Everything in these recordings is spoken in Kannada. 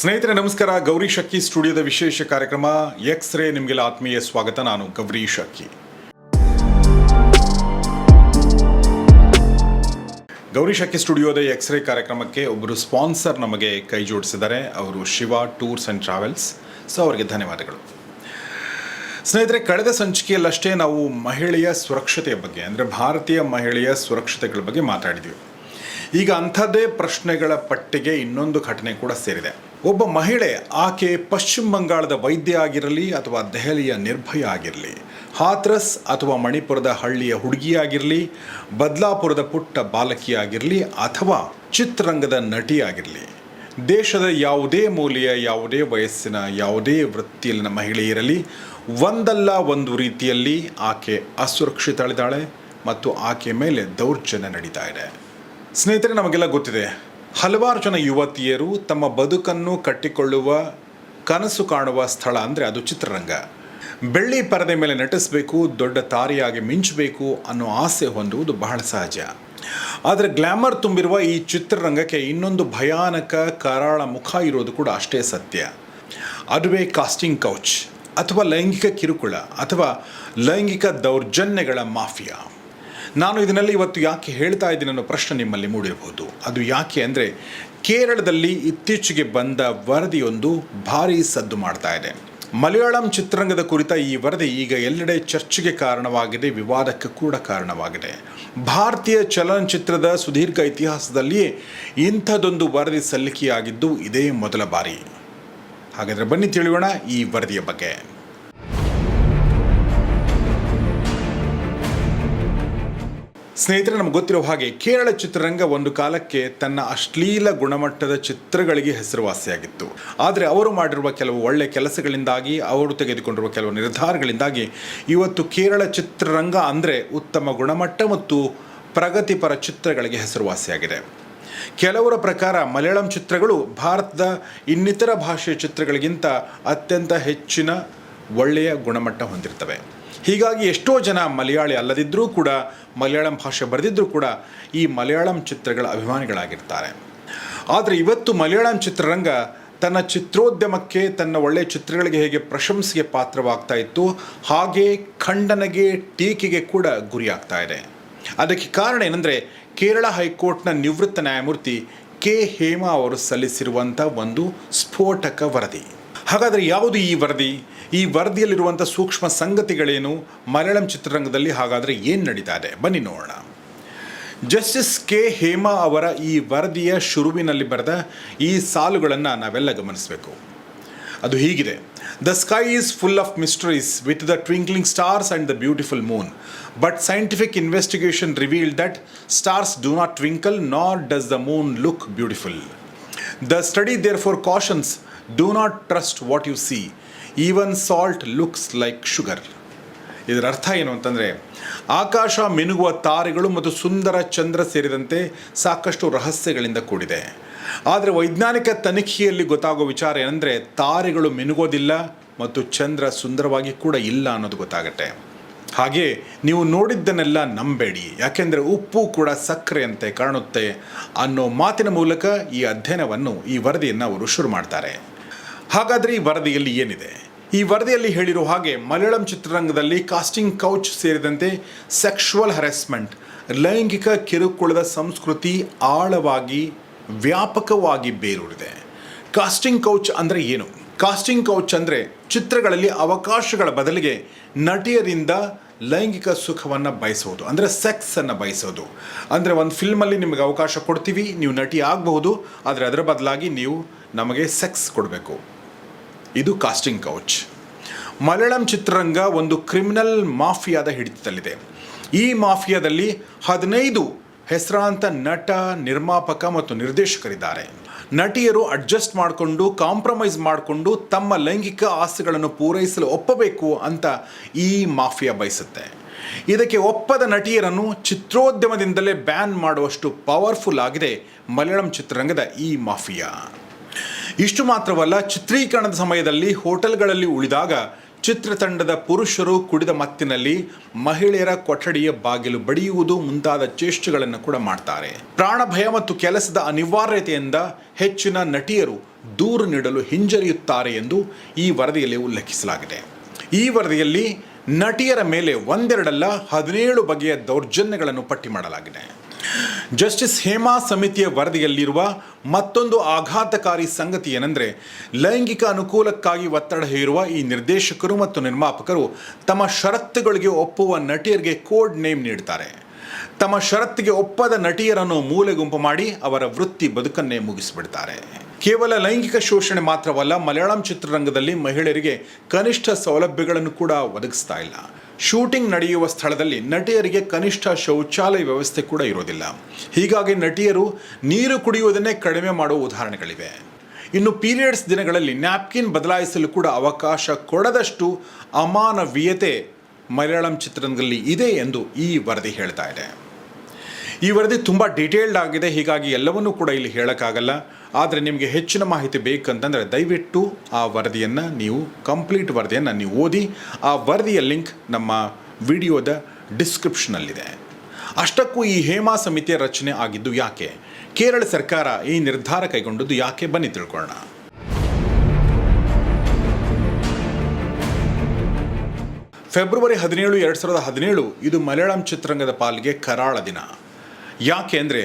ಸ್ನೇಹಿತರೆ, ನಮಸ್ಕಾರ. ಗೌರಿ ಶಕ್ಕಿ ಸ್ಟುಡಿಯೋದ ವಿಶೇಷ ಕಾರ್ಯಕ್ರಮ. ಎಕ್ಸ್ ರೇ ನಿಮಗೆಲ್ಲ ಆತ್ಮೀಯ ಸ್ವಾಗತ. ನಾನು ಗೌರಿ ಶಕ್ಕಿ ಗೌರಿ ಶಕ್ಕಿ ಸ್ಟುಡಿಯೋದ ಎಕ್ಸ್ ರೇ ಕಾರ್ಯಕ್ರಮಕ್ಕೆ ಒಬ್ಬರು ಸ್ಪಾನ್ಸರ್ ನಮಗೆ ಕೈ ಜೋಡಿಸಿದ್ದಾರೆ. ಅವರು Shiva tours and travels. So ಅವರಿಗೆ ಧನ್ಯವಾದಗಳು. ಸ್ನೇಹಿತರೆ, ಕಳೆದ ಸಂಚಿಕೆಯಲ್ಲಷ್ಟೇ ನಾವು ಮಹಿಳೆಯ ಸುರಕ್ಷತೆಯ ಬಗ್ಗೆ, ಅಂದರೆ ಭಾರತೀಯ ಮಹಿಳೆಯ ಸುರಕ್ಷತೆಗಳ ಬಗ್ಗೆ ಮಾತಾಡಿದ್ವಿ. ಈಗ ಅಂಥದ್ದೇ ಪ್ರಶ್ನೆಗಳ ಪಟ್ಟಿಗೆ ಇನ್ನೊಂದು ಘಟನೆ ಕೂಡ ಸೇರಿದೆ. ಒಬ್ಬ ಮಹಿಳೆ, ಆಕೆ ಪಶ್ಚಿಮ ಬಂಗಾಳದ ವೈದ್ಯ ಆಗಿರಲಿ ಅಥವಾ ದೆಹಲಿಯ ನಿರ್ಭಯ ಆಗಿರಲಿ ಹಾತ್ರಸ್ ಅಥವಾ ಮಣಿಪುರದ ಹಳ್ಳಿಯ ಹುಡುಗಿಯಾಗಿರಲಿ, ಬದ್ಲಾಪುರದ ಪುಟ್ಟ ಬಾಲಕಿಯಾಗಿರಲಿ ಅಥವಾ ಚಿತ್ರರಂಗದ ನಟಿಯಾಗಿರಲಿ, ದೇಶದ ಯಾವುದೇ ಮೂಲೆಯ, ಯಾವುದೇ ವಯಸ್ಸಿನ, ಯಾವುದೇ ವೃತ್ತಿಯಲ್ಲಿನ ಮಹಿಳೆ ಇರಲಿ, ಒಂದಲ್ಲ ಒಂದು ರೀತಿಯಲ್ಲಿ ಆಕೆ ಅಸುರಕ್ಷಿತಳಿದಾಳೆ ಮತ್ತು ಆಕೆ ಮೇಲೆ ದೌರ್ಜನ್ಯ ನಡೀತಾ ಇದೆ. ಸ್ನೇಹಿತರೆ, ನಮಗೆಲ್ಲ ಗೊತ್ತಿದೆ ಹಲವಾರು ಜನ ಯುವತಿಯರು ತಮ್ಮ ಬದುಕನ್ನು ಕಟ್ಟಿಕೊಳ್ಳುವ ಕನಸು ಕಾಣುವ ಸ್ಥಳ ಅಂದರೆ ಅದು ಚಿತ್ರರಂಗ. ಬೆಳ್ಳಿ ಪರದೆ ಮೇಲೆ ನಟಿಸಬೇಕು, ದೊಡ್ಡ ತಾರೆಯಾಗಿ ಮಿಂಚಬೇಕು ಅನ್ನೋ ಆಸೆ ಹೊಂದುವುದು ಬಹಳ ಸಹಜ. ಆದರೆ ಗ್ಲ್ಯಾಮರ್ ತುಂಬಿರುವ ಈ ಚಿತ್ರರಂಗಕ್ಕೆ ಇನ್ನೊಂದು ಭಯಾನಕ ಕರಾಳ ಮುಖ ಇರೋದು ಕೂಡ ಅಷ್ಟೇ ಸತ್ಯ. ಅದುವೇ ಕಾಸ್ಟಿಂಗ್ ಕೌಚ್ ಅಥವಾ ಲೈಂಗಿಕ ಕಿರುಕುಳ ಅಥವಾ ಲೈಂಗಿಕ ದೌರ್ಜನ್ಯಗಳ ಮಾಫಿಯಾ. ನಾನು ಇದನ್ನೆಲ್ಲ ಇವತ್ತು ಯಾಕೆ ಹೇಳ್ತಾ ಇದ್ದೀನಿ ಅನ್ನೋ ಪ್ರಶ್ನೆ ನಿಮ್ಮಲ್ಲಿ ಮೂಡಿರಬಹುದು. ಅದು ಯಾಕೆ ಅಂದರೆ ಕೇರಳದಲ್ಲಿ ಇತ್ತೀಚೆಗೆ ಬಂದ ವರದಿಯೊಂದು ಭಾರೀ ಸದ್ದು ಮಾಡ್ತಾ ಇದೆ. ಮಲಯಾಳಂ ಚಿತ್ರರಂಗದ ಕುರಿತ ಈ ವರದಿ ಈಗ ಎಲ್ಲೆಡೆ ಚರ್ಚೆಗೆ ಕಾರಣವಾಗಿದೆ, ವಿವಾದಕ್ಕೆ ಕೂಡ ಕಾರಣವಾಗಿದೆ. ಭಾರತೀಯ ಚಲನಚಿತ್ರದ ಸುದೀರ್ಘ ಇತಿಹಾಸದಲ್ಲಿಯೇ ಇಂಥದ್ದೊಂದು ವರದಿ ಸಲ್ಲಿಕೆಯಾಗಿದ್ದು ಇದೇ ಮೊದಲ ಬಾರಿ. ಹಾಗಾದರೆ ಬನ್ನಿ ತಿಳಿಯೋಣ ಈ ವರದಿಯ ಬಗ್ಗೆ. ಸ್ನೇಹಿತರೆ, ನಮ್ಗೆ ಗೊತ್ತಿರೋ ಹಾಗೆ ಕೇರಳ ಚಿತ್ರರಂಗ ಒಂದು ಕಾಲಕ್ಕೆ ತನ್ನ ಅಶ್ಲೀಲ ಗುಣಮಟ್ಟದ ಚಿತ್ರಗಳಿಗೆ ಹೆಸರುವಾಸಿಯಾಗಿತ್ತು. ಆದರೆ ಅವರು ಮಾಡಿರುವ ಕೆಲವು ಒಳ್ಳೆ ಕೆಲಸಗಳಿಂದಾಗಿ, ಅವರು ತೆಗೆದುಕೊಂಡಿರುವ ಕೆಲವು ನಿರ್ಧಾರಗಳಿಂದಾಗಿ ಇವತ್ತು ಕೇರಳ ಚಿತ್ರರಂಗ ಅಂದರೆ ಉತ್ತಮ ಗುಣಮಟ್ಟ ಮತ್ತು ಪ್ರಗತಿಪರ ಚಿತ್ರಗಳಿಗೆ ಹೆಸರುವಾಸಿಯಾಗಿದೆ. ಕೆಲವರ ಪ್ರಕಾರ ಮಲಯಾಳಂ ಚಿತ್ರಗಳು ಭಾರತದ ಇನ್ನಿತರ ಭಾಷೆಯ ಚಿತ್ರಗಳಿಗಿಂತ ಅತ್ಯಂತ ಹೆಚ್ಚಿನ ಒಳ್ಳೆಯ ಗುಣಮಟ್ಟ ಹೊಂದಿರ್ತವೆ. ಹೀಗಾಗಿ ಎಷ್ಟೋ ಜನ ಮಲಯಾಳಿ ಅಲ್ಲದಿದ್ದರೂ ಕೂಡ, ಮಲಯಾಳಂ ಭಾಷೆ ಬರೆದಿದ್ದರೂ ಕೂಡ ಈ ಮಲಯಾಳಂ ಚಿತ್ರಗಳ ಅಭಿಮಾನಿಗಳಾಗಿರ್ತಾರೆ. ಆದರೆ ಇವತ್ತು ಮಲಯಾಳಂ ಚಿತ್ರರಂಗ ತನ್ನ ಚಿತ್ರೋದ್ಯಮಕ್ಕೆ, ತನ್ನ ಒಳ್ಳೆಯ ಚಿತ್ರಗಳಿಗೆ ಹೇಗೆ ಪ್ರಶಂಸೆಗೆ ಪಾತ್ರವಾಗ್ತಾ ಇತ್ತು, ಹಾಗೆ ಖಂಡನೆಗೆ, ಟೀಕೆಗೆ ಕೂಡ ಗುರಿಯಾಗ್ತಾ ಇದೆ. ಅದಕ್ಕೆ ಕಾರಣ ಏನಂದರೆ, ಕೇರಳ ಹೈಕೋರ್ಟ್ನ ನಿವೃತ್ತ ನ್ಯಾಯಮೂರ್ತಿ ಕೆ. ಹೇಮಾ ಅವರು ಸಲ್ಲಿಸಿರುವಂಥ ಒಂದು ಸ್ಫೋಟಕ ವರದಿ. ಹಾಗಾದರೆ ಯಾವುದು ಈ ವರದಿ? ಈ ವರದಿಯಲ್ಲಿರುವಂಥ ಸೂಕ್ಷ್ಮ ಸಂಗತಿಗಳೇನು? ಮಲಯಾಳಂ ಚಿತ್ರರಂಗದಲ್ಲಿ ಹಾಗಾದರೆ ಏನು ನಡೀತಾ ಇದೆ ಬನ್ನಿ ನೋಡೋಣ. ಜಸ್ಟಿಸ್ ಕೆ ಹೇಮಾ ಅವರ ಈ ವರದಿಯ ಶುರುವಿನಲ್ಲಿ ಬರೆದ ಈ ಸಾಲುಗಳನ್ನು ನಾವೆಲ್ಲ ಗಮನಿಸಬೇಕು. ಅದು ಹೀಗಿದೆ. The sky is full of mysteries with the twinkling stars and the beautiful moon but scientific investigation reveal that stars do not twinkle not does the moon look beautiful the study therefore cautions do not trust what you see even salt looks like sugar ಇದರ ಅರ್ಥ ಏನು ಅಂತಂದರೆ, ಆಕಾಶ ಮಿನುಗುವ ತಾರೆಗಳು ಮತ್ತು ಸುಂದರ ಚಂದ್ರ ಸೇರಿದಂತೆ ಸಾಕಷ್ಟು ರಹಸ್ಯಗಳಿಂದ ಕೂಡಿದೆ. ಆದರೆ ವೈಜ್ಞಾನಿಕ ತನಿಖೆಯಲ್ಲಿ ಗೊತ್ತಾಗೋ ವಿಚಾರ ಏನಂದರೆ, ತಾರೆಗಳು ಮಿನುಗೋದಿಲ್ಲ ಮತ್ತು ಚಂದ್ರ ಸುಂದರವಾಗಿ ಕೂಡ ಇಲ್ಲ ಅನ್ನೋದು ಗೊತ್ತಾಗತ್ತೆ. ಹಾಗೆ ನೀವು ನೋಡಿದ್ದನ್ನೆಲ್ಲ ನಂಬೇಡಿ. ಯಾಕೆಂದರೆ ಉಪ್ಪು ಕೂಡ ಸಕ್ಕರೆಯಂತೆ ಕಾಣುತ್ತೆ ಅನ್ನೋ ಮಾತಿನ ಮೂಲಕ ಈ ಅಧ್ಯಯನವನ್ನು, ಈ ವರದಿಯನ್ನು ಅವರು ಶುರು ಮಾಡ್ತಾರೆ. ಹಾಗಾದರೆ ಈ ವರದಿಯಲ್ಲಿ ಏನಿದೆ? ಈ ವರದಿಯಲ್ಲಿ ಹೇಳಿರುವ ಹಾಗೆ ಮಲಯಾಳಂ ಚಿತ್ರರಂಗದಲ್ಲಿ ಕಾಸ್ಟಿಂಗ್ ಕೌಚ್ ಸೇರಿದಂತೆ ಸೆಕ್ಷುವಲ್ ಹರೆಸ್ಮೆಂಟ್, ಲೈಂಗಿಕ ಕಿರುಕುಳದ ಸಂಸ್ಕೃತಿ ಆಳವಾಗಿ, ವ್ಯಾಪಕವಾಗಿ ಬೇರೂರಿದೆ. ಕಾಸ್ಟಿಂಗ್ ಕೌಚ್ ಅಂದರೆ ಏನು? ಕಾಸ್ಟಿಂಗ್ ಕೌಚ್ ಅಂದರೆ ಚಿತ್ರಗಳಲ್ಲಿ ಅವಕಾಶಗಳ ಬದಲಿಗೆ ನಟಿಯರಿಂದ ಲೈಂಗಿಕ ಸುಖವನ್ನು ಬಯಸೋದು, ಅಂದರೆ ಸೆಕ್ಸನ್ನು ಬಯಸೋದು. ಅಂದರೆ ಒಂದು ಫಿಲ್ಮಲ್ಲಿ ನಿಮಗೆ ಅವಕಾಶ ಕೊಡ್ತೀವಿ, ನೀವು ನಟಿ ಆಗಬಹುದು, ಆದರೆ ಅದರ ಬದಲಾಗಿ ನೀವು ನಮಗೆ ಸೆಕ್ಸ್ ಕೊಡಬೇಕು. ಇದು ಕಾಸ್ಟಿಂಗ್ ಕೌಚ್ ಮಲಯಾಳಂ ಚಿತ್ರರಂಗ ಒಂದು ಕ್ರಿಮಿನಲ್ ಮಾಫಿಯಾದ ಹಿಡಿತದಲ್ಲಿದೆ. ಈ ಮಾಫಿಯಾದಲ್ಲಿ ಹದಿನೈದು ಹೆಸರಾಂತ ನಟ, ನಿರ್ಮಾಪಕ ಮತ್ತು ನಿರ್ದೇಶಕರಿದ್ದಾರೆ. ನಟಿಯರು ಅಡ್ಜಸ್ಟ್ ಮಾಡಿಕೊಂಡು ಕಾಂಪ್ರಮೈಸ್ ಮಾಡಿಕೊಂಡು ತಮ್ಮ ಲೈಂಗಿಕ ಆಸೆಗಳನ್ನು ಪೂರೈಸಲು ಒಪ್ಪಬೇಕು ಅಂತ ಈ ಮಾಫಿಯಾ ಬಯಸುತ್ತೆ. ಇದಕ್ಕೆ ಒಪ್ಪದ ನಟಿಯರನ್ನು ಚಿತ್ರೋದ್ಯಮದಿಂದಲೇ ಬ್ಯಾನ್ ಮಾಡುವಷ್ಟು ಪವರ್ಫುಲ್ ಆಗಿದೆ ಮಲಯಾಳಂ ಚಿತ್ರರಂಗದ ಈ ಮಾಫಿಯಾ. ಇಷ್ಟು ಮಾತ್ರವಲ್ಲ, ಚಿತ್ರೀಕರಣದ ಸಮಯದಲ್ಲಿ ಹೋಟೆಲ್ಗಳಲ್ಲಿ ಉಳಿದಾಗ ಚಿತ್ರತಂಡದ ಪುರುಷರು ಕುಡಿದ ಮತ್ತಿನಲ್ಲಿ ಮಹಿಳೆಯರ ಕೊಠಡಿಯ ಬಾಗಿಲು ಬಡಿಯುವುದು ಮುಂತಾದ ಚೇಷ್ಟೆಗಳನ್ನು ಕೂಡ ಮಾಡ್ತಾರೆ. ಪ್ರಾಣ ಭಯ ಮತ್ತು ಕೆಲಸದ ಅನಿವಾರ್ಯತೆಯಿಂದ ಹೆಚ್ಚಿನ ನಟಿಯರು ದೂರು ನೀಡಲು ಹಿಂಜರಿಯುತ್ತಾರೆ ಎಂದು ಈ ವರದಿಯಲ್ಲಿ ಉಲ್ಲೇಖಿಸಲಾಗಿದೆ. ಈ ವರದಿಯಲ್ಲಿ ನಟಿಯರ ಮೇಲೆ ಒಂದೆರಡಲ್ಲ ಹದಿನೇಳು ಬಗೆಯ ದೌರ್ಜನ್ಯಗಳನ್ನು ಪಟ್ಟಿ ಮಾಡಲಾಗಿದೆ. ಜಸ್ಟಿಸ್ ಹೇಮಾ ಸಮಿತಿಯ ವರದಿಯಲ್ಲಿರುವ ಮತ್ತೊಂದು ಆಘಾತಕಾರಿ ಸಂಗತಿ ಏನೆಂದರೆ, ಲೈಂಗಿಕ ಅನುಕೂಲಕ್ಕಾಗಿ ಒತ್ತಡ ಹೇರುವ ಈ ನಿರ್ದೇಶಕರು ಮತ್ತು ನಿರ್ಮಾಪಕರು ತಮ್ಮ ಷರತ್ತುಗಳಿಗೆ ಒಪ್ಪುವ ನಟಿಯರಿಗೆ ಕೋಡ್ ನೇಮ್ ನೀಡ್ತಾರೆ. ತಮ್ಮ ಷರತ್ತಿಗೆ ಒಪ್ಪದ ನಟಿಯರನ್ನು ಮೂಲೆ ಗುಂಪು ಮಾಡಿ ಅವರ ವೃತ್ತಿ ಬದುಕನ್ನೇ ಮುಗಿಸಿಬಿಡ್ತಾರೆ. ಕೇವಲ ಲೈಂಗಿಕ ಶೋಷಣೆ ಮಾತ್ರವಲ್ಲ, ಮಲಯಾಳಂ ಚಿತ್ರರಂಗದಲ್ಲಿ ಮಹಿಳೆಯರಿಗೆ ಕನಿಷ್ಠ ಸೌಲಭ್ಯಗಳನ್ನು ಕೂಡ ಒದಗಿಸ್ತಾ ಇಲ್ಲ. ಶೂಟಿಂಗ್ ನಡೆಯುವ ಸ್ಥಳದಲ್ಲಿ ನಟಿಯರಿಗೆ ಕನಿಷ್ಠ ಶೌಚಾಲಯ ವ್ಯವಸ್ಥೆ ಕೂಡ ಇರೋದಿಲ್ಲ. ಹೀಗಾಗಿ ನಟಿಯರು ನೀರು ಕುಡಿಯುವುದನ್ನೇ ಕಡಿಮೆ ಮಾಡುವ ಉದಾಹರಣೆಗಳಿವೆ. ಇನ್ನು ಪೀರಿಯಡ್ಸ್ ದಿನಗಳಲ್ಲಿ ನ್ಯಾಪ್ಕಿನ್ ಬದಲಾಯಿಸಲು ಕೂಡ ಅವಕಾಶ ಕೊಡದಷ್ಟು ಅಮಾನವೀಯತೆ ಮಲಯಾಳಂ ಚಿತ್ರರಂಗದಲ್ಲಿ ಇದೆ ಎಂದು ಈ ವರದಿ ಹೇಳ್ತಾ ಇದೆ. ಈ ವರದಿ ತುಂಬ ಡೀಟೇಲ್ಡ್ ಆಗಿದೆ, ಹೀಗಾಗಿ ಎಲ್ಲವನ್ನೂ ಕೂಡ ಇಲ್ಲಿ ಹೇಳೋಕ್ಕಾಗಲ್ಲ. ಆದರೆ ನಿಮಗೆ ಹೆಚ್ಚಿನ ಮಾಹಿತಿ ಬೇಕಂತಂದರೆ ದಯವಿಟ್ಟು ಆ ವರದಿಯನ್ನು ನೀವು ಕಂಪ್ಲೀಟ್ ವರದಿಯನ್ನು ನೀವು ಓದಿ, ಆ ವರದಿಯ ಲಿಂಕ್ ನಮ್ಮ ವಿಡಿಯೋದ ಡಿಸ್ಕ್ರಿಪ್ಷನಲ್ಲಿದೆ. ಅಷ್ಟಕ್ಕೂ ಈ ಹೇಮಾ ಸಮಿತಿಯ ರಚನೆ ಆಗಿದ್ದು ಯಾಕೆ? ಕೇರಳ ಸರ್ಕಾರ ಈ ನಿರ್ಧಾರ ಕೈಗೊಂಡದ್ದು ಯಾಕೆ ಬನ್ನಿ ತಿಳ್ಕೊಳ್ಳೋಣ. ಫೆಬ್ರವರಿ ಹದಿನೇಳು, ಎರಡು ಸಾವಿರದ ಹದಿನೇಳು, ಇದು ಮಲಯಾಳಂ ಚಿತ್ರರಂಗದ ಪಾಲಿಗೆ ಕರಾಳ ದಿನ. ಯಾಕೆ ಅಂದರೆ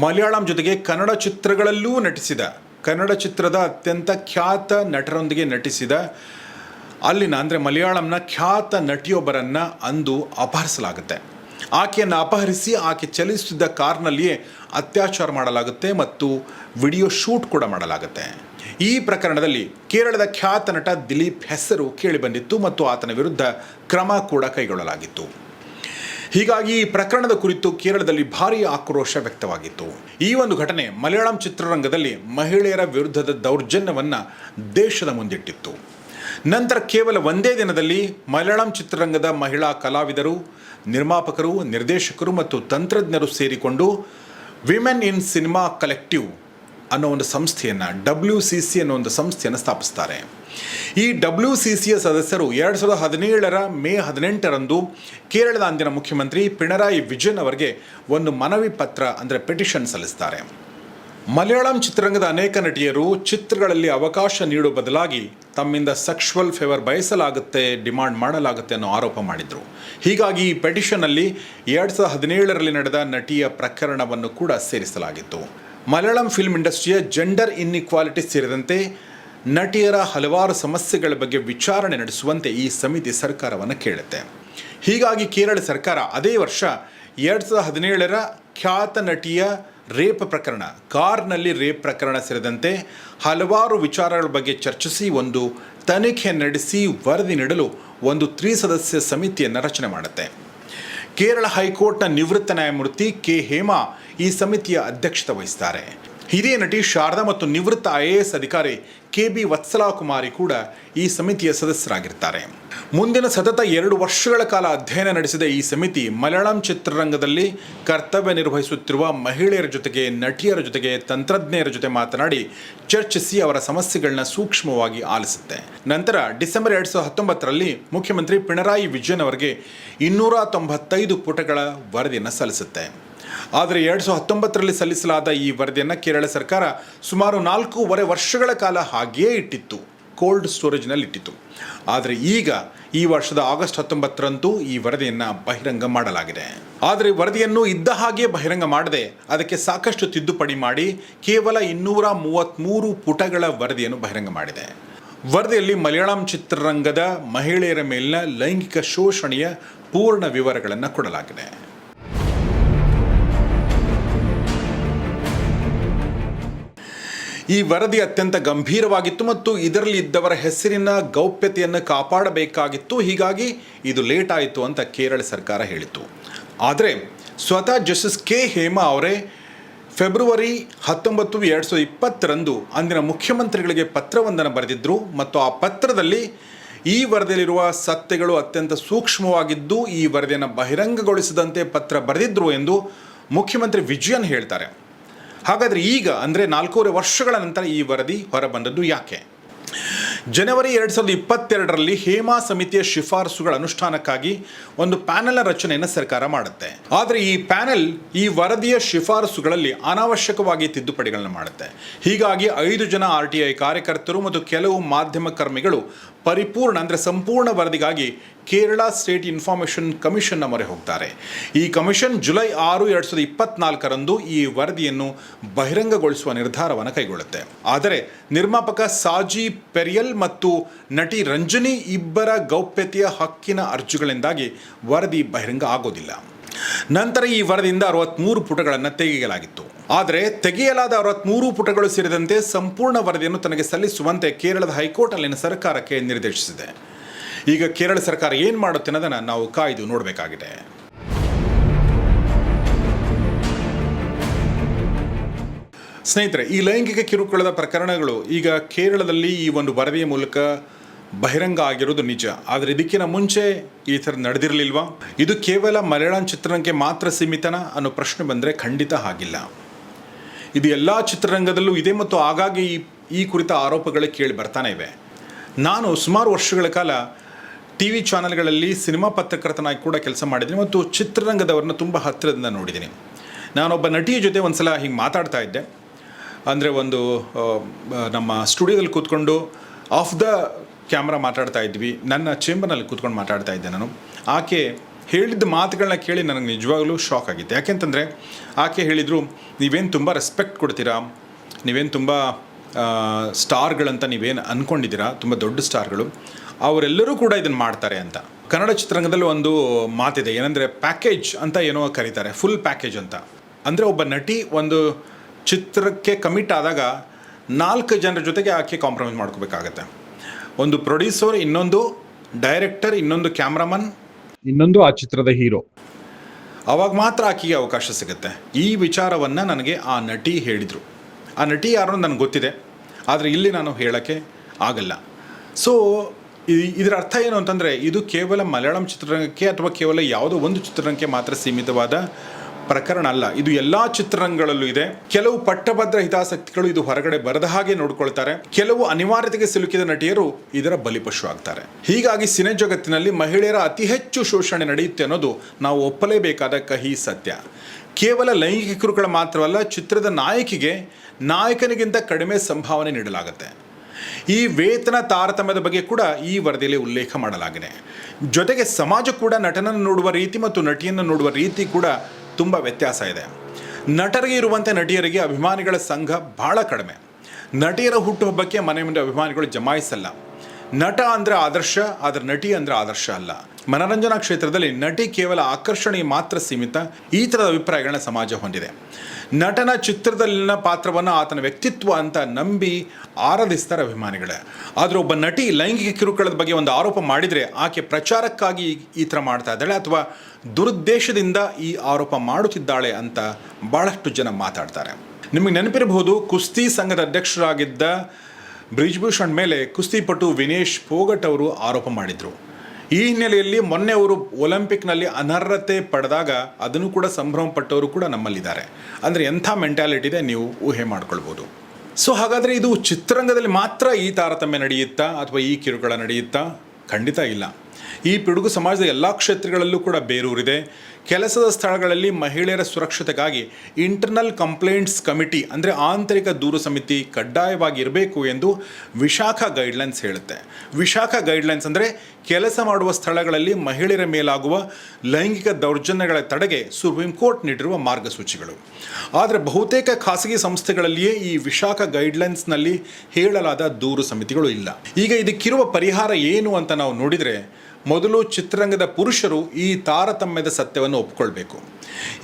ಮಲಯಾಳಂ ಜೊತೆಗೆ ಕನ್ನಡ ಚಿತ್ರಗಳಲ್ಲೂ ನಟಿಸಿದ. ಕನ್ನಡ ಚಿತ್ರದ ಅತ್ಯಂತ ಖ್ಯಾತ ನಟರೊಂದಿಗೆ ನಟಿಸಿದ. ಅಲ್ಲಿನ ಅಂದರೆ ಮಲಯಾಳಂನ ಖ್ಯಾತ ನಟಿಯೊಬ್ಬರನ್ನು ಅಂದು ಅಪಹರಿಸಲಾಗುತ್ತೆ. ಆಕೆಯನ್ನು ಅಪಹರಿಸಿ ಆಕೆ ಚಲಿಸುತ್ತಿದ್ದ ಕಾರ್ನಲ್ಲಿಯೇ ಅತ್ಯಾಚಾರ ಮಾಡಲಾಗುತ್ತೆ ಮತ್ತು ವಿಡಿಯೋ ಶೂಟ್ ಕೂಡ ಮಾಡಲಾಗುತ್ತೆ. ಈ ಪ್ರಕರಣದಲ್ಲಿ ಕೇರಳದ ಖ್ಯಾತ ನಟ ದಿಲೀಪ್ ಹೆಸರು ಕೇಳಿಬಂದಿತ್ತು ಮತ್ತು ಆತನ ವಿರುದ್ಧ ಕ್ರಮ ಕೂಡ ಕೈಗೊಳ್ಳಲಾಗಿತ್ತು. ಹೀಗಾಗಿ ಈ ಪ್ರಕರಣದ ಕುರಿತು ಕೇರಳದಲ್ಲಿ ಭಾರೀ ಆಕ್ರೋಶ ವ್ಯಕ್ತವಾಗಿತ್ತು. ಈ ಒಂದು ಘಟನೆ ಮಲಯಾಳಂ ಚಿತ್ರರಂಗದಲ್ಲಿ ಮಹಿಳೆಯರ ವಿರುದ್ಧದ ದೌರ್ಜನ್ಯವನ್ನು ದೇಶದ ಮುಂದಿಟ್ಟಿತ್ತು. ನಂತರ ಕೇವಲ ಒಂದೇ ದಿನದಲ್ಲಿ ಮಲಯಾಳಂ ಚಿತ್ರರಂಗದ ಮಹಿಳಾ ಕಲಾವಿದರು, ನಿರ್ಮಾಪಕರು, ನಿರ್ದೇಶಕರು ಮತ್ತು ತಂತ್ರಜ್ಞರು ಸೇರಿಕೊಂಡು ವಿಮೆನ್ ಇನ್ ಸಿನಿಮಾ ಕಲೆಕ್ಟಿವ್ ಅನ್ನೋ ಒಂದು ಸಂಸ್ಥೆಯನ್ನು ಡಬ್ಲ್ಯೂ ಸಿ ಸಿ ಅನ್ನೋ ಒಂದು ಸಂಸ್ಥೆಯನ್ನು ಸ್ಥಾಪಿಸ್ತಾರೆ. ಈ ಡಬ್ಲ್ಯೂ ಸಿ ಸಿಯ ಸದಸ್ಯರು ಎರಡು ಸಾವಿರದ ಹದಿನೇಳರ ಮೇ ಹದಿನೆಂಟರಂದು ಕೇರಳದ ಅಂದಿನ ಮುಖ್ಯಮಂತ್ರಿ ಪಿಣರಾಯಿ ವಿಜಯನ್ ಅವರಿಗೆ ಒಂದು ಮನವಿ ಪತ್ರ, ಅಂದರೆ ಪೆಟಿಷನ್ ಸಲ್ಲಿಸ್ತಾರೆ. ಮಲಯಾಳಂ ಚಿತ್ರರಂಗದ ಅನೇಕ ನಟಿಯರು ಚಿತ್ರಗಳಲ್ಲಿ ಅವಕಾಶ ನೀಡುವ ಬದಲಾಗಿ ತಮ್ಮಿಂದ ಸೆಕ್ಷುವಲ್ ಫೇವರ್ ಬಯಸಲಾಗುತ್ತೆ, ಡಿಮಾಂಡ್ ಮಾಡಲಾಗುತ್ತೆ ಅನ್ನೋ ಆರೋಪ ಮಾಡಿದರು. ಹೀಗಾಗಿ ಈ ಪೆಟಿಷನ್ನಲ್ಲಿ ಎರಡು ಸಾವಿರದ ಹದಿನೇಳರಲ್ಲಿ ನಡೆದ ನಟಿಯ ಪ್ರಕರಣವನ್ನು ಕೂಡ ಸೇರಿಸಲಾಗಿತ್ತು. ಮಲಯಾಳಂ ಫಿಲ್ಮ್ ಇಂಡಸ್ಟ್ರಿಯ ಜೆಂಡರ್ ಇನ್ಇಕ್ವಾಲಿಟಿ ಸೇರಿದಂತೆ ನಟಿಯರ ಹಲವಾರು ಸಮಸ್ಯೆಗಳ ಬಗ್ಗೆ ವಿಚಾರಣೆ ನಡೆಸುವಂತೆ ಈ ಸಮಿತಿ ಸರ್ಕಾರವನ್ನು ಕೇಳುತ್ತೆ. ಹೀಗಾಗಿ ಕೇರಳ ಸರ್ಕಾರ ಅದೇ ವರ್ಷ ಎರಡು ಸಾವಿರದ ಹದಿನೇಳರ ಖ್ಯಾತ ನಟಿಯ ರೇಪ್ ಪ್ರಕರಣ, ಕಾರ್ನಲ್ಲಿ ರೇಪ್ ಪ್ರಕರಣ ಸೇರಿದಂತೆ ಹಲವಾರು ವಿಚಾರಗಳ ಬಗ್ಗೆ ಚರ್ಚಿಸಿ ಒಂದು ತನಿಖೆ ನಡೆಸಿ ವರದಿ ನೀಡಲು ಒಂದು ತ್ರಿಸದಸ್ಯ ಸಮಿತಿಯನ್ನು ರಚನೆ ಮಾಡುತ್ತೆ. ಕೇರಳ ಹೈಕೋರ್ಟ್ನ ನಿವೃತ್ತ ನ್ಯಾಯಮೂರ್ತಿ ಕೆ ಹೇಮಾ ಈ ಸಮಿತಿಯ ಅಧ್ಯಕ್ಷತೆ ವಹಿಸ್ತಾರೆ. ಹಿರಿಯ ನಟಿ ಶಾರದಾ ಮತ್ತು ನಿವೃತ್ತ ಐ ಎ ಎಸ್ ಅಧಿಕಾರಿ ಕೆ ಬಿ ವತ್ಸಲಾ ಕುಮಾರಿ ಕೂಡ ಈ ಸಮಿತಿಯ ಸದಸ್ಯರಾಗಿರ್ತಾರೆ. ಮುಂದಿನ ಸತತ ಎರಡು ವರ್ಷಗಳ ಕಾಲ ಅಧ್ಯಯನ ನಡೆಸಿದ ಈ ಸಮಿತಿ ಮಲಯಾಳಂ ಚಿತ್ರರಂಗದಲ್ಲಿ ಕರ್ತವ್ಯ ನಿರ್ವಹಿಸುತ್ತಿರುವ ಮಹಿಳೆಯರ ಜೊತೆಗೆ ನಟಿಯರ ಜೊತೆಗೆ ತಂತ್ರಜ್ಞರ ಜೊತೆ ಮಾತನಾಡಿ ಚರ್ಚಿಸಿ ಅವರ ಸಮಸ್ಯೆಗಳನ್ನ ಸೂಕ್ಷ್ಮವಾಗಿ ಆಲಿಸುತ್ತೆ. ನಂತರ ಡಿಸೆಂಬರ್ ಎರಡು ಸಾವಿರದ ಹತ್ತೊಂಬತ್ತರಲ್ಲಿ ಮುಖ್ಯಮಂತ್ರಿ ಪಿಣರಾಯಿ ವಿಜಯನ್ ಅವರಿಗೆ ಇನ್ನೂರ ತೊಂಬತ್ತೈದು ಪುಟಗಳ ವರದಿಯನ್ನು ಸಲ್ಲಿಸುತ್ತೆ. ಆದರೆ ಎರಡು ಸಾವಿರದ ಹತ್ತೊಂಬತ್ತರಲ್ಲಿ ಸಲ್ಲಿಸಲಾದ ಈ ವರದಿಯನ್ನು ಕೇರಳ ಸರ್ಕಾರ ಸುಮಾರು ನಾಲ್ಕೂವರೆ ವರ್ಷಗಳ ಕಾಲ ಹಾಗೆಯೇ ಇಟ್ಟಿತ್ತು, ಕೋಲ್ಡ್ ಸ್ಟೋರೇಜ್ನಲ್ಲಿ ಇಟ್ಟಿತ್ತು. ಆದರೆ ಈಗ ಈ ವರ್ಷದ ಆಗಸ್ಟ್ ಹತ್ತೊಂಬತ್ತರಂದು ಈ ವರದಿಯನ್ನು ಬಹಿರಂಗ ಮಾಡಲಾಗಿದೆ. ಆದರೆ ವರದಿಯನ್ನು ಇದ್ದ ಹಾಗೆ ಬಹಿರಂಗ ಮಾಡದೆ ಅದಕ್ಕೆ ಸಾಕಷ್ಟು ತಿದ್ದುಪಡಿ ಮಾಡಿ ಕೇವಲ ಇನ್ನೂರ ಮೂವತ್ತ್ಮೂರು ಪುಟಗಳ ವರದಿಯನ್ನು ಬಹಿರಂಗ ಮಾಡಿದೆ. ವರದಿಯಲ್ಲಿ ಮಲಯಾಳಂ ಚಿತ್ರರಂಗದ ಮಹಿಳೆಯರ ಮೇಲಿನ ಲೈಂಗಿಕ ಶೋಷಣೆಯ ಪೂರ್ಣ ವಿವರಗಳನ್ನು ಕೊಡಲಾಗಿದೆ. ಈ ವರದಿ ಅತ್ಯಂತ ಗಂಭೀರವಾಗಿತ್ತು ಮತ್ತು ಇದರಲ್ಲಿ ಇದ್ದವರ ಹೆಸರಿನ ಗೌಪ್ಯತೆಯನ್ನು ಕಾಪಾಡಬೇಕಾಗಿತ್ತು. ಹೀಗಾಗಿ ಇದು ಲೇಟ್ ಆಯಿತು ಅಂತ ಕೇರಳ ಸರ್ಕಾರ ಹೇಳಿತು ಆದರೆ ಸ್ವತಃ ಜಸ್ಟಿಸ್ ಕೆ ಹೇಮಾ ಅವರೇ ಫೆಬ್ರವರಿ ಹತ್ತೊಂಬತ್ತು ಎರಡು ಸಾವಿರದ ಇಪ್ಪತ್ತರಂದು ಅಂದಿನ ಮುಖ್ಯಮಂತ್ರಿಗಳಿಗೆ ಪತ್ರವೊಂದನ್ನು ಬರೆದಿದ್ದರು ಮತ್ತು ಆ ಪತ್ರದಲ್ಲಿ ಈ ವರದಿಯಲ್ಲಿರುವ ಸತ್ಯಗಳು ಅತ್ಯಂತ ಸೂಕ್ಷ್ಮವಾಗಿದ್ದು ಈ ವರದಿಯನ್ನು ಬಹಿರಂಗಗೊಳಿಸದಂತೆ ಪತ್ರ ಬರೆದಿದ್ದರು ಎಂದು ಮುಖ್ಯಮಂತ್ರಿ ವಿಜಯನ್ ಹೇಳ್ತಾರೆ. ಹಾಗಾದರೆ ಈಗ, ಅಂದರೆ ನಾಲ್ಕೂವರೆ ವರ್ಷಗಳ ನಂತರ ಈ ವರದಿ ಹೊರಬಂದದ್ದು ಯಾಕೆ? ಜನವರಿ ಎರಡು ಸಾವಿರದ ಇಪ್ಪತ್ತೆರಡರಲ್ಲಿ ಹೇಮಾ ಸಮಿತಿಯ ಶಿಫಾರಸುಗಳ ಅನುಷ್ಠಾನಕ್ಕಾಗಿ ಒಂದು ಪ್ಯಾನೆಲ್ ರಚನೆಯನ್ನು ಸರ್ಕಾರ ಮಾಡುತ್ತೆ. ಆದರೆ ಈ ಪ್ಯಾನೆಲ್ ಈ ವರದಿಯ ಶಿಫಾರಸುಗಳಲ್ಲಿ ಅನಾವಶ್ಯಕವಾಗಿ ತಿದ್ದುಪಡಿಗಳನ್ನು ಮಾಡುತ್ತೆ. ಹೀಗಾಗಿ ಐದು ಜನ ಆರ್ ಟಿ ಐ ಕಾರ್ಯಕರ್ತರು ಮತ್ತು ಕೆಲವು ಮಾಧ್ಯಮ ಕರ್ಮಿಗಳು ಪರಿಪೂರ್ಣ ಅಂದರೆ ಸಂಪೂರ್ಣ ವರದಿಗಾಗಿ ಕೇರಳ ಸ್ಟೇಟ್ ಇನ್ಫಾರ್ಮೇಷನ್ ಕಮಿಷನ್ನ ಮೊರೆ ಹೋಗ್ತಾರೆ. ಈ ಕಮಿಷನ್ ಜುಲೈ ಆರು, ಎರಡು ಸಾವಿರದ ಇಪ್ಪತ್ನಾಲ್ಕರಂದು ಈ ವರದಿಯನ್ನು ಬಹಿರಂಗಗೊಳಿಸುವ ನಿರ್ಧಾರವನ್ನು ಕೈಗೊಳ್ಳುತ್ತೆ. ಆದರೆ ನಿರ್ಮಾಪಕ ಸಾಜಿ ಪೆರಿಯಲ್ ಮತ್ತು ನಟಿ ರಂಜನಿ ಇಬ್ಬರ ಗೌಪ್ಯತೆಯ ಹಕ್ಕಿನ ಅರ್ಜಿಗಳಿಂದಾಗಿ ವರದಿ ಬಹಿರಂಗ ಆಗೋದಿಲ್ಲ. ನಂತರ ಈ ವರದಿಯಿಂದ ಅರವತ್ತ್ಮೂರು ಪುಟಗಳನ್ನು ತೆಗೆಯಲಾಗಿತ್ತು. ಆದರೆ ತೆಗೆಯಲಾದ ಅರವತ್ಮೂರು ಪುಟಗಳು ಸೇರಿದಂತೆ ಸಂಪೂರ್ಣ ವರದಿಯನ್ನು ತನಗೆ ಸಲ್ಲಿಸುವಂತೆ ಕೇರಳದ ಹೈಕೋರ್ಟ್ ಅಲ್ಲಿನ ಸರ್ಕಾರಕ್ಕೆ ನಿರ್ದೇಶಿಸಿದೆ. ಈಗ ಕೇರಳ ಸರ್ಕಾರ ಏನು ಮಾಡುತ್ತೆ ಅನ್ನೋದನ್ನು ನಾವು ಕಾಯ್ದು ನೋಡಬೇಕಾಗಿದೆ. ಸ್ನೇಹಿತರೆ, ಈ ಲೈಂಗಿಕ ಕಿರುಕುಳದ ಪ್ರಕರಣಗಳು ಈಗ ಕೇರಳದಲ್ಲಿ ಈ ಒಂದು ವರದಿಯ ಮೂಲಕ ಬಹಿರಂಗ ಆಗಿರೋದು ನಿಜ. ಆದರೆ ಇದಕ್ಕಿಂತ ಮುಂಚೆ ಈ ಥರ ನಡೆದಿರಲಿಲ್ವಾ? ಇದು ಕೇವಲ ಮಲಯಾಳಂ ಚಿತ್ರಣಕ್ಕೆ ಮಾತ್ರ ಸೀಮಿತನ ಅನ್ನೋ ಪ್ರಶ್ನೆ ಬಂದರೆ ಖಂಡಿತ ಹಾಗಿಲ್ಲ ಇದು ಎಲ್ಲ ಚಿತ್ರರಂಗದಲ್ಲೂ ಇದೆ ಮತ್ತು ಆಗಾಗ್ಗೆ ಈ ಈ ಕುರಿತ ಆರೋಪಗಳೇ ಕೇಳಿ ಬರ್ತಾನೆ ಇವೆ. ನಾನು ಸುಮಾರು ವರ್ಷಗಳ ಕಾಲ ಟಿ ವಿ ಚಾನೆಲ್ಗಳಲ್ಲಿ ಸಿನಿಮಾ ಪತ್ರಕರ್ತನಾಗಿ ಕೂಡ ಕೆಲಸ ಮಾಡಿದ್ದೀನಿ ಮತ್ತು ಚಿತ್ರರಂಗದವ್ರನ್ನ ತುಂಬ ಹತ್ತಿರದಿಂದ ನೋಡಿದ್ದೀನಿ. ನಾನೊಬ್ಬ ನಟಿಯ ಜೊತೆ ಒಂದು ಸಲ ಹಿಂಗೆ ಮಾತಾಡ್ತಾ ಇದ್ದೆ. ಅಂದರೆ ಒಂದು ನಮ್ಮ ಸ್ಟುಡಿಯೋದಲ್ಲಿ ಕೂತ್ಕೊಂಡು ಆಫ್ ದ ಕ್ಯಾಮ್ರಾ ಮಾತಾಡ್ತಾ ಇದ್ವಿ. ನನ್ನ ಚೇಂಬರ್ನಲ್ಲಿ ಕೂತ್ಕೊಂಡು ಮಾತಾಡ್ತಾ ಇದ್ದೆ ನಾನು. ಆಕೆ ಹೇಳಿದ ಮಾತುಗಳನ್ನ ಕೇಳಿ ನನಗೆ ನಿಜವಾಗ್ಲೂ ಶಾಕ್ ಆಗಿತ್ತು. ಯಾಕೆಂತಂದರೆ, ಆಕೆ ಹೇಳಿದರು, ನೀವೇನು ತುಂಬ ರೆಸ್ಪೆಕ್ಟ್ ಕೊಡ್ತೀರಾ? ನೀವೇನು ತುಂಬ ಸ್ಟಾರ್ಗಳಂತ ನೀವೇನು ಅಂದ್ಕೊಂಡಿದ್ದೀರಾ ತುಂಬ ದೊಡ್ಡ ಸ್ಟಾರ್ಗಳು. ಅವರೆಲ್ಲರೂ ಕೂಡ ಇದನ್ನು ಮಾಡ್ತಾರೆ ಅಂತ. ಕನ್ನಡ ಚಿತ್ರರಂಗದಲ್ಲಿ ಒಂದು ಮಾತಿದೆ, ಏನಂದರೆ, ಪ್ಯಾಕೇಜ್ ಅಂತ ಏನೋ ಕರೀತಾರೆ, ಫುಲ್ ಪ್ಯಾಕೇಜ್ ಅಂತ. ಅಂದರೆ ಒಬ್ಬ ನಟಿ ಒಂದು ಚಿತ್ರಕ್ಕೆ ಕಮಿಟ್ ಆದಾಗ ನಾಲ್ಕು ಜನರ ಜೊತೆಗೆ ಆಕೆ ಕಾಂಪ್ರಮೈಸ್ ಮಾಡ್ಕೋಬೇಕಾಗತ್ತೆ. ಒಂದು ಪ್ರೊಡ್ಯೂಸರ್ ಇನ್ನೊಂದು ಡೈರೆಕ್ಟರ್ ಇನ್ನೊಂದು ಕ್ಯಾಮ್ರಾಮನ್ ಇನ್ನೊಂದು ಆ ಚಿತ್ರದ ಹೀರೋ. ಅವಾಗ ಮಾತ್ರ ಆಕೆಗೆ ಅವಕಾಶ ಸಿಗುತ್ತೆ. ಈ ವಿಚಾರವನ್ನು ನನಗೆ ಆ ನಟಿ ಹೇಳಿದರು. ಆ ನಟಿ ಯಾರು ನನಗೆ ಗೊತ್ತಿದೆ. ಆದರೆ ಇಲ್ಲಿ ನಾನು ಹೇಳೋಕ್ಕೆ ಆಗಲ್ಲ. ಸೊ ಇದರ ಅರ್ಥ ಏನು ಅಂತಂದರೆ, ಇದು ಕೇವಲ ಮಲಯಾಳಂ ಚಿತ್ರರಂಗಕ್ಕೆ ಅಥವಾ ಕೇವಲ ಯಾವುದೋ ಒಂದು ಚಿತ್ರರಂಗಕ್ಕೆ ಮಾತ್ರ ಸೀಮಿತವಾದ ಪ್ರಕರಣ ಅಲ್ಲ. ಇದು ಎಲ್ಲ ಚಿತ್ರರಂಗಗಳಲ್ಲೂ ಇದೆ. ಕೆಲವು ಪಟ್ಟಭದ್ರ ಹಿತಾಸಕ್ತಿಗಳು ಇದು ಹೊರಗಡೆ ಬರದ ಹಾಗೆ ನೋಡ್ಕೊಳ್ತಾರೆ. ಕೆಲವು ಅನಿವಾರ್ಯತೆಗೆ ಸಿಲುಕಿದ ನಟಿಯರು ಇದರ ಬಲಿಪಶು ಆಗ್ತಾರೆ. ಹೀಗಾಗಿ ಸಿನೆ ಜಗತ್ತಿನಲ್ಲಿ ಮಹಿಳೆಯರ ಅತಿ ಹೆಚ್ಚು ಶೋಷಣೆ ನಡೆಯುತ್ತೆ ಅನ್ನೋದು ನಾವು ಒಪ್ಪಲೇಬೇಕಾದ ಕಹಿ ಸತ್ಯ. ಕೇವಲ ಲೈಂಗಿಕ ಮಾತ್ರವಲ್ಲ, ಚಿತ್ರದ ನಾಯಕಿಗೆ ನಾಯಕನಿಗಿಂತ ಕಡಿಮೆ ಸಂಭಾವನೆ ನೀಡಲಾಗುತ್ತೆ. ಈ ವೇತನ ತಾರತಮ್ಯದ ಬಗ್ಗೆ ಕೂಡ ಈ ವರದಿಯಲ್ಲಿ ಉಲ್ಲೇಖ ಮಾಡಲಾಗಿದೆ. ಜೊತೆಗೆ ಸಮಾಜ ಕೂಡ ನಟನನ್ನು ನೋಡುವ ರೀತಿ ಮತ್ತು ನಟಿಯನ್ನು ನೋಡುವ ರೀತಿ ಕೂಡ ತುಂಬ ವ್ಯತ್ಯಾಸ ಇದೆ. ನಟರಿಗೆ ಇರುವಂತೆ ನಟಿಯರಿಗೆ ಅಭಿಮಾನಿಗಳ ಸಂಘ ಬಹಳ ಕಡಿಮೆ. ನಟಿಯರ ಹುಟ್ಟುಹಬ್ಬಕ್ಕೆ ಮನೆ ಮುಂದೆ ಅಭಿಮಾನಿಗಳು ಜಮಾಯಿಸಲ್ಲ. ನಟ ಅಂದರೆ ಆದರ್ಶ, ಆದರೆ ನಟಿ ಅಂದರೆ ಆದರ್ಶ ಅಲ್ಲ. ಮನರಂಜನಾ ಕ್ಷೇತ್ರದಲ್ಲಿ ನಟಿ ಕೇವಲ ಆಕರ್ಷಣೆ ಮಾತ್ರ ಸೀಮಿತ, ಈ ಥರದ ಅಭಿಪ್ರಾಯಗಳನ್ನ ಸಮಾಜ ಹೊಂದಿದೆ. ನಟನ ಚಿತ್ರದಲ್ಲಿನ ಪಾತ್ರವನ್ನು ಆತನ ವ್ಯಕ್ತಿತ್ವ ಅಂತ ನಂಬಿ ಆರಾಧಿಸ್ತಾರೆ ಅಭಿಮಾನಿಗಳೇ. ಆದರೆ ಒಬ್ಬ ನಟಿ ಲೈಂಗಿಕ ಕಿರುಕುಳದ ಬಗ್ಗೆ ಒಂದು ಆರೋಪ ಮಾಡಿದರೆ ಆಕೆ ಪ್ರಚಾರಕ್ಕಾಗಿ ಈ ಥರ ಮಾಡ್ತಾ ಇದ್ದಾಳೆ ಅಥವಾ ದುರುದ್ದೇಶದಿಂದ ಈ ಆರೋಪ ಮಾಡುತ್ತಿದ್ದಾಳೆ ಅಂತ ಭಾಳಷ್ಟು ಜನ ಮಾತಾಡ್ತಾರೆ. ನಿಮಗೆ ನೆನಪಿರಬಹುದು, ಕುಸ್ತಿ ಸಂಘದ ಅಧ್ಯಕ್ಷರಾಗಿದ್ದ ಬ್ರಿಜ್ಭೂಷಣ್ ಮೇಲೆ ಕುಸ್ತಿಪಟು ವಿನೇಶ್ ಪೋಗಟ್ ಅವರು ಆರೋಪ ಮಾಡಿದರು. ಈ ಹಿನ್ನೆಲೆಯಲ್ಲಿ ಮೊನ್ನೆ ಅವರು ಒಲಿಂಪಿಕ್ನಲ್ಲಿ ಅನರ್ಹತೆ ಪಡೆದಾಗ ಅದನ್ನು ಕೂಡ ಸಂಭ್ರಮ ಪಟ್ಟವರು ಕೂಡ ನಮ್ಮಲ್ಲಿದ್ದಾರೆ. ಅಂದರೆ ಎಂಥ ಮೆಂಟ್ಯಾಲಿಟಿ ಇದೆ ನೀವು ಊಹೆ ಮಾಡ್ಕೊಳ್ಬೋದು. ಸೊ ಹಾಗಾದರೆ ಇದು ಚಿತ್ರರಂಗದಲ್ಲಿ ಮಾತ್ರ ಈ ತಾರತಮ್ಯ ನಡೆಯುತ್ತಾ ಅಥವಾ ಈ ಕಿರುಕುಳ ನಡೆಯುತ್ತಾ? ಖಂಡಿತ ಇಲ್ಲ. ಈ ಪಿಡುಗು ಸಮಾಜದ ಎಲ್ಲ ಕ್ಷೇತ್ರಗಳಲ್ಲೂ ಕೂಡ ಬೇರೂರಿದೆ. ಕೆಲಸದ ಸ್ಥಳಗಳಲ್ಲಿ ಮಹಿಳೆಯರ ಸುರಕ್ಷತೆಗಾಗಿ ಇಂಟರ್ನಲ್ ಕಂಪ್ಲೇಂಟ್ಸ್ ಕಮಿಟಿ ಅಂದರೆ ಆಂತರಿಕ ದೂರು ಸಮಿತಿ ಕಡ್ಡಾಯವಾಗಿ ಇರಬೇಕು ಎಂದು ವಿಶಾಖ ಗೈಡ್ಲೈನ್ಸ್ ಹೇಳುತ್ತೆ. ವಿಶಾಖ ಗೈಡ್ಲೈನ್ಸ್ ಅಂದರೆ ಕೆಲಸ ಮಾಡುವ ಸ್ಥಳಗಳಲ್ಲಿ ಮಹಿಳೆಯರ ಮೇಲಾಗುವ ಲೈಂಗಿಕ ದೌರ್ಜನ್ಯಗಳ ತಡೆಗೆ ಸುಪ್ರೀಂ ಕೋರ್ಟ್ ನೀಡಿರುವ ಮಾರ್ಗಸೂಚಿಗಳು. ಆದರೆ ಬಹುತೇಕ ಖಾಸಗಿ ಸಂಸ್ಥೆಗಳಲ್ಲಿಯೇ ಈ ವಿಶಾಖ ಗೈಡ್ಲೈನ್ಸ್ನಲ್ಲಿ ಹೇಳಲಾದ ದೂರು ಸಮಿತಿಗಳು ಇಲ್ಲ. ಈಗ ಇದಕ್ಕಿರುವ ಪರಿಹಾರ ಏನು ಅಂತ ನಾವು ನೋಡಿದರೆ ಮೊದಲು ಚಿತ್ರರಂಗದ ಪುರುಷರು ಈ ತಾರತಮ್ಯದ ಸತ್ಯವನ್ನು ಒಪ್ಪಿಕೊಳ್ಬೇಕು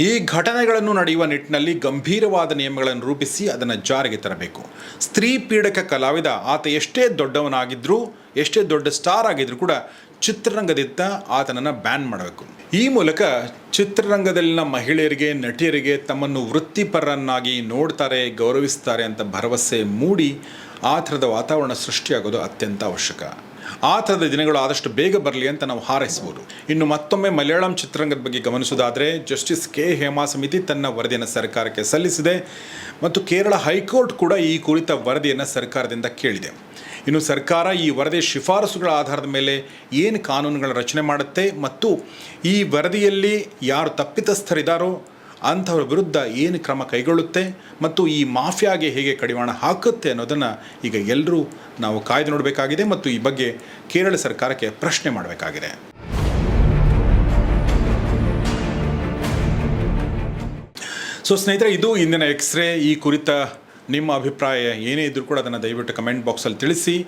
ಈ ಘಟನೆಗಳನ್ನು ನಡೆಯುವ ನಿಟ್ಟಿನಲ್ಲಿ ಗಂಭೀರವಾದ ನಿಯಮಗಳನ್ನು ರೂಪಿಸಿ ಅದನ್ನು ಜಾರಿಗೆ ತರಬೇಕು. ಸ್ತ್ರೀ ಪೀಡಕ ಕಲಾವಿದ ಆತ ಎಷ್ಟೇ ದೊಡ್ಡವನಾಗಿದ್ದರೂ ಎಷ್ಟೇ ದೊಡ್ಡ ಸ್ಟಾರ್ ಆಗಿದ್ದರೂ ಕೂಡ ಚಿತ್ರರಂಗದಿಂದ ಆತನನ್ನು ಬ್ಯಾನ್ ಮಾಡಬೇಕು. ಈ ಮೂಲಕ ಚಿತ್ರರಂಗದಲ್ಲಿನ ಮಹಿಳೆಯರಿಗೆ, ನಟಿಯರಿಗೆ ತಮ್ಮನ್ನು ವೃತ್ತಿಪರರನ್ನಾಗಿ ನೋಡ್ತಾರೆ, ಗೌರವಿಸ್ತಾರೆ ಅಂತ ಭರವಸೆ ಮೂಡಿ ಆ ಥರದ ವಾತಾವರಣ ಸೃಷ್ಟಿಯಾಗೋದು ಅತ್ಯಂತ ಅವಶ್ಯಕ. ಆ ಥರದ ದಿನಗಳು ಆದಷ್ಟು ಬೇಗ ಬರಲಿ ಅಂತ ನಾವು ಹಾರೈಸ್ಬೋದು ಇನ್ನು ಮತ್ತೊಮ್ಮೆ ಮಲಯಾಳಂ ಚಿತ್ರರಂಗದ ಬಗ್ಗೆ ಗಮನಿಸುವುದಾದರೆ, ಜಸ್ಟಿಸ್ ಕೆ. ಹೇಮಾ ಸಮಿತಿ ತನ್ನ ವರದಿಯನ್ನು ಸರ್ಕಾರಕ್ಕೆ ಸಲ್ಲಿಸಿದೆ ಮತ್ತು ಕೇರಳ ಹೈಕೋರ್ಟ್ ಕೂಡ ಈ ಕುರಿತ ವರದಿಯನ್ನು ಸರ್ಕಾರದಿಂದ ಕೇಳಿದೆ. ಇನ್ನು ಸರ್ಕಾರ ಈ ವರದಿಯ ಶಿಫಾರಸುಗಳ ಆಧಾರದ ಮೇಲೆ ಏನು ಕಾನೂನುಗಳ ರಚನೆ ಮಾಡುತ್ತೆ ಮತ್ತು ಈ ವರದಿಯಲ್ಲಿ ಯಾರು ತಪ್ಪಿತಸ್ಥರಿದ್ದಾರೋ ಅಂಥವ್ರ ವಿರುದ್ಧ ಏನು ಕ್ರಮ ಕೈಗೊಳ್ಳುತ್ತೆ ಮತ್ತು ಈ ಮಾಫಿಯಾಗೆ ಹೇಗೆ ಕಡಿವಾಣ ಹಾಕುತ್ತೆ ಅನ್ನೋದನ್ನು ಈಗ ಎಲ್ಲರೂ ನಾವು ಕಾಯ್ದು ನೋಡಬೇಕಾಗಿದೆ ಮತ್ತು ಈ ಬಗ್ಗೆ ಕೇರಳ ಸರ್ಕಾರಕ್ಕೆ ಪ್ರಶ್ನೆ ಮಾಡಬೇಕಾಗಿದೆ. ಸೊ ಸ್ನೇಹಿತರೆ, ಇದು ಇಂದಿನ ಎಕ್ಸ್ರೇ ಈ ಕುರಿತ ನಿಮ್ಮ ಅಭಿಪ್ರಾಯ ಏನೇ ಇದ್ದರೂ ಕೂಡ ಅದನ್ನು ದಯವಿಟ್ಟು ಕಮೆಂಟ್ ಬಾಕ್ಸಲ್ಲಿ ತಿಳಿಸಿ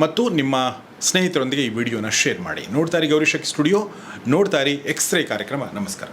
ಮತ್ತು ನಿಮ್ಮ ಸ್ನೇಹಿತರೊಂದಿಗೆ ಈ ವಿಡಿಯೋನ ಶೇರ್ ಮಾಡಿ. ನೋಡ್ತಾ ಗೌರಿಶಕ್ ಸ್ಟುಡಿಯೋ. ನೋಡ್ತಾ ಇರಿ ಎಕ್ಸ್ರೇ ಕಾರ್ಯಕ್ರಮ. ನಮಸ್ಕಾರ.